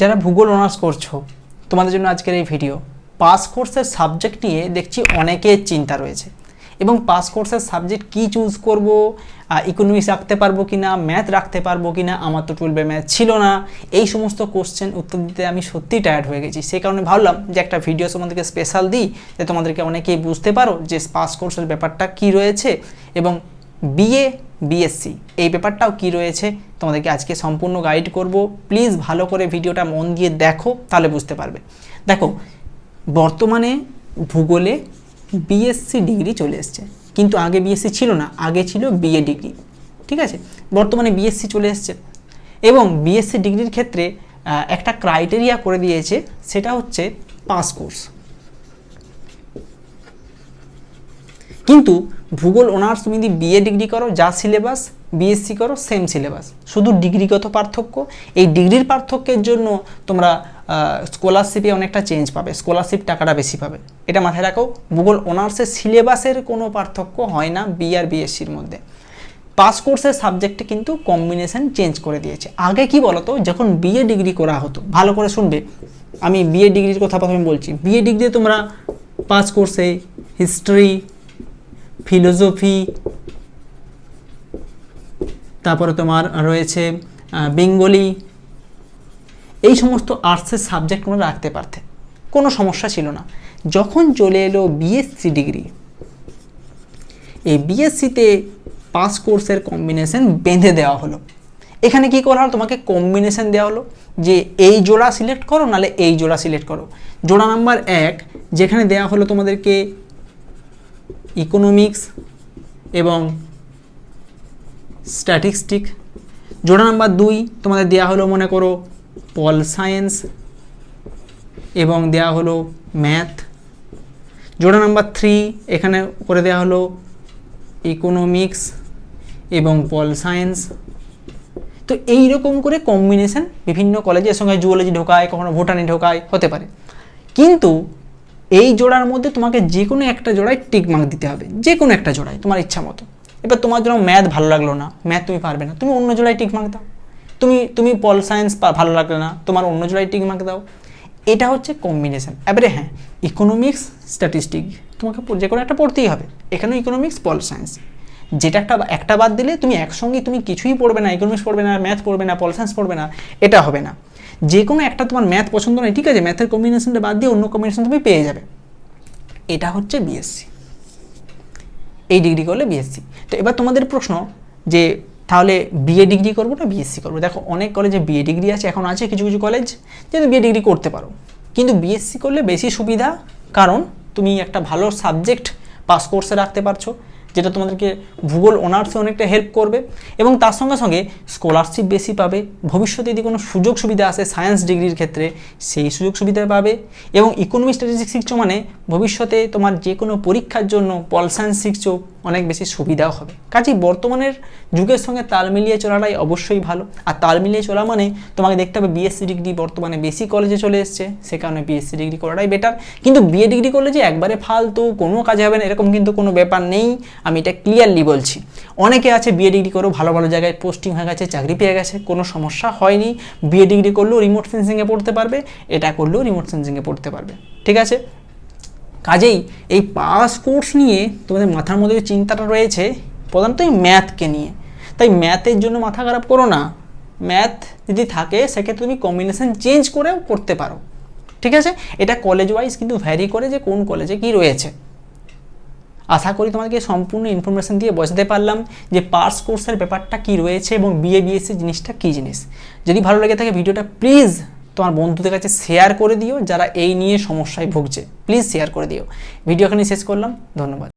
যারা ভূগোল অনার্স করছ, তোমাদের জন্য আজকের এই ভিডিও পাস কোর্সের সাবজেক্ট নিয়ে দেখছি অনেকের চিন্তা রয়েছে। এবং পাস কোর্সের সাবজেক্ট কি চুজ করব ইকোনমিক্স রাখতে পারব কি না ম্যাথ রাখতে পারব কি না আমার তো টুয়েলভে ম্যাথ ছিল না। এই সমস্ত কোশ্চেন উত্তর দিতে আমি সত্যিই টায়ার্ড হয়ে গেছি। সেই কারণে ভাবলাম যে একটা ভিডিও তোমাদেরকে স্পেশাল দিই, যে তোমাদেরকে অনেকেই বুঝতে পারো যে পাস কোর্সের ব্যাপারটা কি রয়েছে। এবং বিএ বিএসসি এই ব্যাপারটাও কি রয়েছে, তোমাদেরকে আজকে সম্পূর্ণ গাইড করব। প্লিজ ভালো করে ভিডিওটা মন দিয়ে দেখো, তাহলে বুঝতে পারবে। দেখো, বর্তমানে ভূগোলে বিএসসি ডিগ্রি চলে এসছে। কিন্তু আগে বিএসসি ছিল না, আগে ছিল বিএ ডিগ্রি ঠিক আছে? বর্তমানে বিএসসি চলে এসছে। এবং বিএসসি ডিগ্রির ক্ষেত্রে একটা ক্রাইটেরিয়া করে দিয়েছে, সেটা হচ্ছে পাস কোর্স কিন্তু ভূগোল, অনার্স তুমি যদি বিএ ডিগ্রি করো, যা সিলেবাস বিএসসি করো সেম সিলেবাস শুধু ডিগ্রিগত পার্থক্য। এই ডিগ্রির পার্থক্যের জন্য তোমরা স্কলারশিপে অনেকটা চেঞ্জ পাবে। স্কলারশিপ টাকাটা বেশি পাবে। এটা মাথায় রাখো, ভূগোল অনার্সের সিলেবাসের কোনো পার্থক্য হয় না বি আর বিএসসির মধ্যে। পাস কোর্সের সাবজেক্টে কিন্তু কম্বিনেশন চেঞ্জ করে দিয়েছে। আগে কি বলতো, যখন বিএ ডিগ্রি করা হতো, ভালো করে শুনবে। আমি বিএ ডিগ্রির কথা প্রথমে বলছি। বিএ ডিগ্রি তোমরা পাস কোর্সে হিস্ট্রি ফিলোসফি, তারপরে তোমার রয়েছে বেঙ্গলি, এই সমস্ত আর্টসের সাবজেক্ট তোমরা রাখতে পারতে, কোনো সমস্যা ছিল না। যখন চলে এলো বিএসসি ডিগ্রি এই বিএসসিতে পাস কোর্সের কম্বিনেশন বেঁধে দেওয়া হলো। এখানে কি করা হলো? তোমাকে কম্বিনেশন দেওয়া হলো যে এই জোড়া সিলেক্ট করো, নাহলে এই জোড়া সিলেক্ট করো। জোড়া নাম্বার এক, যেখানে দেওয়া হলো তোমাদেরকে ইকোনমিক্স এবং স্ট্যাটিস্টিক জোড়া নাম্বার দুই, তোমাদের দেওয়া হলো, মনে করো পল সায়েন্স এবং দেওয়া হলো ম্যাথ জোড়া নাম্বার থ্রি এখানে করে দেওয়া হলো ইকোনমিক্স এবং পল সায়েন্স তো এই রকম করে কম্বিনেশন বিভিন্ন কলেজের সঙ্গে জুওলজি ঢোকায়, কখনো ভুটানি ঢোকায়, হতে পারে। কিন্তু এই জোড়ার মধ্যে তোমাকে যে কোনো একটা জোড়ায় টিক মার্ক দিতে হবে, যে কোনো একটা জোড়ায়, তোমার ইচ্ছা মতো। এবার তোমার জন্য ম্যাথ ভালো লাগল না ম্যাথ তুমি পারবে না, তুমি অন্য জোড়ায় টিক মার্ক দাও। তুমি তুমি পল সায়েন্স ভালো লাগল না, তোমার অন্য জোড়ায় টিক মার্ক দাও। এটা হচ্ছে কম্বিনেশান এবারে হ্যাঁ ইকোনমিক্স স্ট্যাটিস্টিক তোমাকে যে কোনো একটা পড়তেই হবে। এখানেও ইকোনমিক্স পল সায়েন্স যেটা একটা একটা বাদ দিলে তুমি একসঙ্গে তুমি কিছুই পড়বে না ইকোনমিক্স পড়বে না ম্যাথ পড়বে না পল সায়েন্স পড়বে না, এটা হবে না। যে কোনো একটা তোমার ম্যাথ পছন্দ নয়, ঠিক আছে ম্যাথের কম্বিনেশনটা বাদ দিয়ে অন্য কম্বিনেশন তুমি পেয়ে যাবে। এটা হচ্ছে বিএসসি এই ডিগ্রি করলে বিএসসি তো এবার তোমাদের প্রশ্ন যে, তাহলে বিএ ডিগ্রি করব না বিএসসি করব? দেখো, অনেক কলেজে বিএ ডিগ্রি আছে, এখন আছে কিছু কিছু কলেজ যেহেতু বিএ ডিগ্রি করতে পারো। কিন্তু বিএসসি করলে বেশি সুবিধা, কারণ তুমি একটা ভালো সাবজেক্ট পাস কোর্সে রাখতে পারছ। যেটা তোমাদেরকে ভূগোল, অনার্সে অনেকটা হেল্প করবে এবং তার সঙ্গে সঙ্গে স্কলারশিপ বেশি পাবে, ভবিষ্যতে যদি কোনো সুযোগ সুবিধা আসে সায়েন্স ডিগ্রির ক্ষেত্রে, সেই সুযোগ সুবিধা পাবে এবং ইকোনমি স্ট্যাটিস্টিক্স শিখছো মানে ভবিষ্যতে তোমার যে কোনো পরীক্ষার জন্য পল সায়েন্স শিখছো অনেক বেশি সুবিধাও হবে। কাজেই বর্তমানের যুগের সঙ্গে তাল মিলিয়ে চলাটাই অবশ্যই ভালো। আর তাল মিলিয়ে চলা মানে তোমাকে দেখতে হবে বিএসসি ডিগ্রি বর্তমানে বেশি কলেজে চলে এসছে, সে কারণে বিএসসি ডিগ্রি করাটাই বেটার কিন্তু বিএ ডিগ্রি করলে যে একবারে ফালতু কোনো কাজে হবে না, এরকম কিন্তু কোনো ব্যাপার নেই, আমি এটা ক্লিয়ারলি বলছি। অনেকে আছে বিএ ডিগ্রি করেও ভালো ভালো জায়গায় পোস্টিং হয়ে গেছে, চাকরি পেয়ে গেছে, কোনো সমস্যা হয়নি। বিএ ডিগ্রি করলেও রিমোট সেন্সিংয়ে পড়তে পারবে, এটা করলেও রিমোট সেন্সিংয়ে পড়তে পারবে। ঠিক আছে? কাজেই এই পাস কোর্স নিয়ে তোমাদের মাথার মধ্যে যে চিন্তাটা রয়েছে প্রধানত এই ম্যাথকে নিয়ে। তাই ম্যাথের জন্য মাথা খারাপ করো না। ম্যাথ যদি থাকে, সেক্ষেত্রে তুমি কম্বিনেশন চেঞ্জ করেও করতে পারো। ঠিক আছে? এটা কলেজ ওয়াইজ কিন্তু ভ্যারি করে যে কোন কলেজে কি রয়েছে। আশা করি তোমাদেরকে সম্পূর্ণ ইনফরমেশন দিয়ে বোঝাতে পারলাম যে পার্স কোর্সের ব্যাপারটা কি রয়েছে এবং বিএ বিএসসি জিনিসটা কী জিনিস। যদি ভালো লেগে থাকে ভিডিওটা প্লিজ তোমার বন্ধুদের কাছে শেয়ার করে দিও, যারা এই নিয়ে সমস্যায় ভুগছে। প্লিজ শেয়ার করে দিও। ভিডিও এখানে শেষ করলাম। ধন্যবাদ।